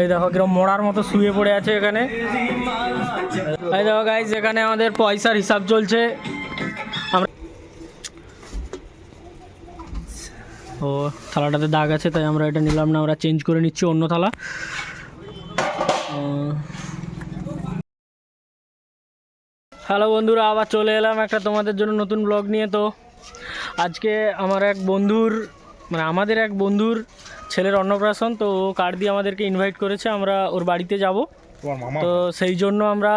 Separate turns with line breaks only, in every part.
এই দেখো কিরম মোড়ার মতো শুয়ে পড়ে আছে এখানে। এই দেখো গাইজ এখানে আমাদের পয়সার হিসাব চলছে। ও, থালাটাতে দাগ আছে, তাই আমরা এটা নিলাম না, আমরা চেঞ্জ করে নিচ্ছি অন্য থালা। হ্যালো বন্ধুরা, আবার চলে এলাম একটা তোমাদের জন্য নতুন ব্লগ নিয়ে। তো আজকে আমার এক বন্ধুর মানে আমাদের এক বন্ধুর ছেলের অন্নপ্রাশন তো ও কার্ড দিয়ে আমাদেরকে ইনভাইট করেছে আমরা ওর বাড়িতে যাব। তো সেই জন্য আমরা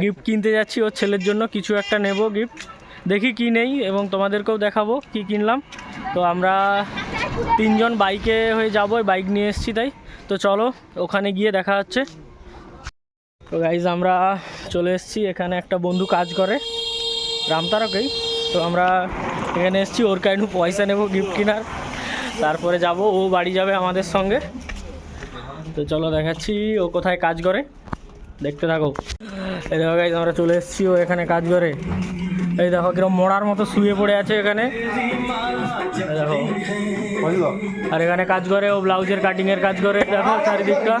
গিফট কিনতে যাচ্ছি ওর ছেলের জন্য কিছু একটা নেব গিফট দেখি কি নেই এবং তোমাদেরকেও দেখাবো কি কিনলাম। তো আমরা তিনজন বাইকে হয়ে যাব বাইক নিয়ে এসেছি তাই। তো চলো ওখানে গিয়ে দেখা হচ্ছে। তো গাইজ আমরা চলে এসেছি এখানে একটা বন্ধু কাজ করে রামতারকেই। তো আমরা এখানে এসেছি, ওর কাইন্ডু পয়সা নেব গিফট কেনার। তারপরে যাব, ও বাড়ি যাবে আমাদের সঙ্গে। তো চলো দেখাচ্ছি, ও কোথায় কাজ করে। দেখতে থাকো। এই দেখো গাইজ আমরা চলে এসেছি ও এখানে কাজ করে। এই দেখো কিরম মোড়ার মতো শুয়ে পড়ে আছে এখানে। দেখো। আর এখানে কাজ করে, ও ব্লাউজের কাটিংয়ের কাজ করে, দেখো চারিদিকটা।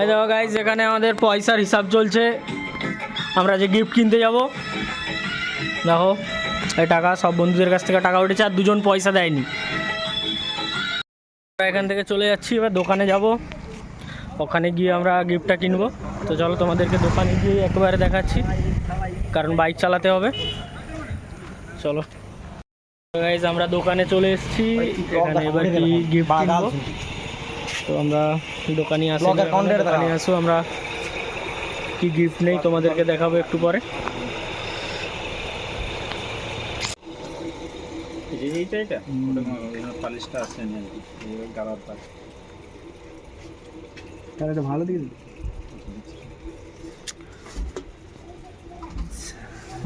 এই দেখো গাইজ এখানে আমাদের পয়সার হিসাব চলছে। আমরা যে গিফট কিনতে যাব দেখো এই টাকা সব বন্ধুদের কাছ থেকে টাকা উঠেছে আর দুজন পয়সা দেয়নি। এখান থেকে চলে যাচ্ছি এবার দোকানে যাব। ওখানে গিয়ে আমরা গিফটটা কিনবো। তো চলো তোমাদেরকে দোকানে গিয়ে একেবারে দেখাচ্ছি কারণ বাইক চালাতে হবে। চলো। গাইজ আমরা দোকানে চলে এসেছি। এখানে এবার কি গিফট কিনবো? তো আমরা দোকানে আসি দোকানে আসো আমরা কি গিফট নেই তোমাদেরকে দেখাবো একটু পরে।
এইটা এটা পালিশটা আসেনি আর কি
তাহলে এটা ভালো দিকে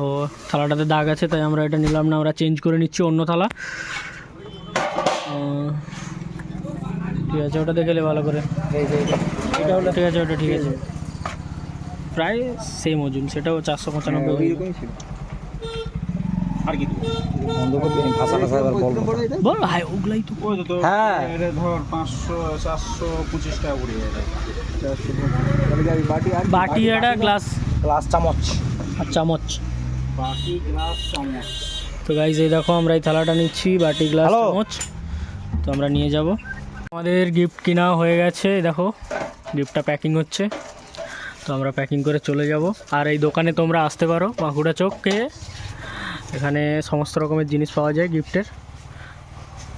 ও থালাটাতে দাগ আছে তাই আমরা এটা নিলাম না আমরা চেঞ্জ করে নিচ্ছি অন্য থালা। ঠিক আছে ওটা দেখে নে ভালো করে। ঠিক আছে ওটা ঠিক আছে। প্রায় সেম ওজন সেটাও চারশো পঁচানব্বই।
এরকমই
আর কি
বল হাই ওগুলাই তো
হ্যাঁ।
ধর পাঁচশো চারশো পঁচিশ টাকা করে এটা।
বাটি আর
বাটি এটা গ্লাস
গ্লাস চামচ।
আর চামচ।
বাকি গ্লাস চামচ।
তো গাইজ এই দেখো আমরা এই থালাটা নিচ্ছি বাটি গ্লাস? চামচ। তো আমরা নিয়ে যাব। আমাদের গিফট কিনা হয়ে গেছে দেখো গিফটটা প্যাকিং হচ্ছে। তো আমরা প্যাকিং করে চলে যাব। আর এই দোকানে তোমরা আসতে পারো বাঁকুড়া চোখকে এখানে সমস্ত রকমের জিনিস পাওয়া যায় গিফটের।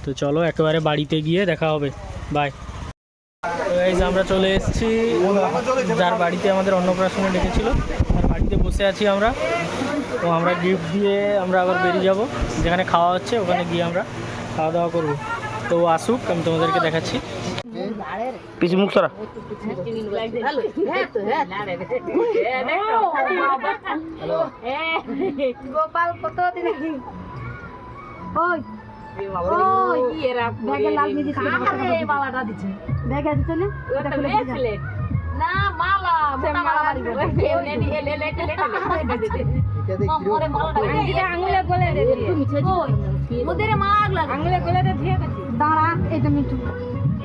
তো চলো একেবারে বাড়িতে গিয়ে দেখা হবে। বাই আমরা চলে এসেছি, যার বাড়িতে আমাদের অন্নপ্রাশনে ডেকেছিল, তার বাড়িতে বসে আছি আমরা। তো আমরা গিফট দিয়ে আমরা আবার বেরিয়ে যাব। যেখানে খাওয়া হচ্ছে, ওখানে গিয়ে আমরা খাওয়া দাওয়া করব। তো আসুক, আমি তোমাদেরকে দেখাচ্ছি।
পিছু মুখ
গোপাল কত দিন ওই না মালা মালা মুদিরে মালা লাগলা আঙুলে দাঁড়া এটা মিঠু।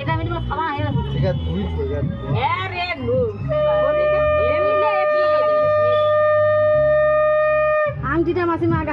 এটা মিঠু খাওয়া হয়ে গেছে
ঠিক আছে ধুই তো যান
হ্যাঁ রে মাসিমা আগে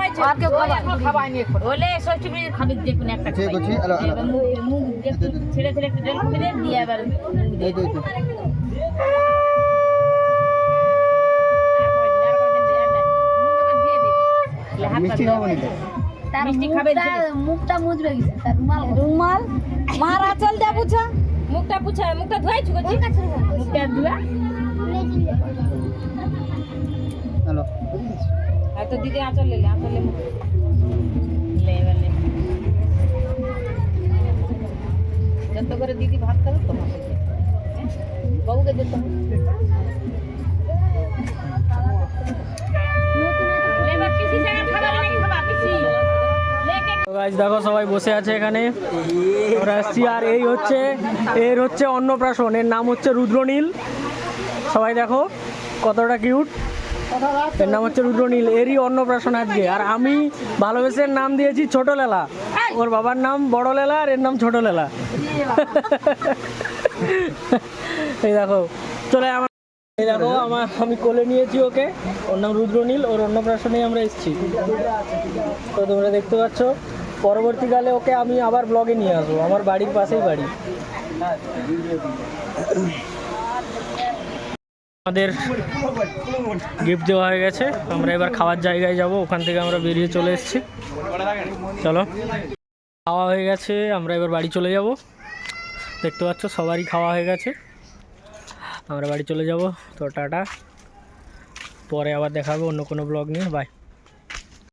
বলে ষষ্ঠী মিনিট খাবি দেখুন একটা ছেড়ে ছেড়ে একটু জল খাবি দিয়ে আবার
মিষ্টি খাব নি
তার মুখটা মুজবে গেছে তার রুমাল রুমাল? মার আঁচল দে বুঝা। মুখটা পুছা মুখটা ধোয়াইছু মুখটা ধোয়া। ভালো হয়তো দিদি আঁচল লেলে আঁচল যত করে দিদি ভাত খাবে তোমার
হ্যাঁ? বউকে দেখো সবাই বসে আছে এখানে। আসছি আর এই হচ্ছে এর হচ্ছে অন্নপ্রাশন। এর নাম হচ্ছে রুদ্রনীল। সবাই দেখো কতটা কিউট এর নাম হচ্ছে রুদ্রনীল এরই অন্নপ্রাশন আজকে। আর আমি ভালোবেসে নাম দিয়েছি ছোট লেলা ওর বাবার নাম বড় লেলা আর এর নাম ছোট লেলা এই দেখো চলে আমার এই দেখো আমার আমি কোলে নিয়েছি ওকে। ওর নাম রুদ্রনীল ওর অন্নপ্রাশনেই আমরা এসেছি। তো তোমরা দেখতে পাচ্ছ পরবর্তীকালে ওকে আমি আবার ব্লগে নিয়ে আসব। আমার বাড়ির পাশেই বাড়ি। আমাদের গিফট দেওয়া হয়ে গেছে। আমরা এবার খাওয়ার জায়গায় যাব, ওখান থেকে আমরা বেরিয়ে চলে এসেছি। চলো। খাওয়া হয়ে গেছে, আমরা এবার বাড়ি চলে যাব। দেখতে পাচ্ছ, সবারই খাওয়া হয়ে গেছে। আমরা বাড়ি চলে যাব। তো টাটা। পরে আবার দেখাবো অন্য কোনো ব্লগ নিয়ে। বাই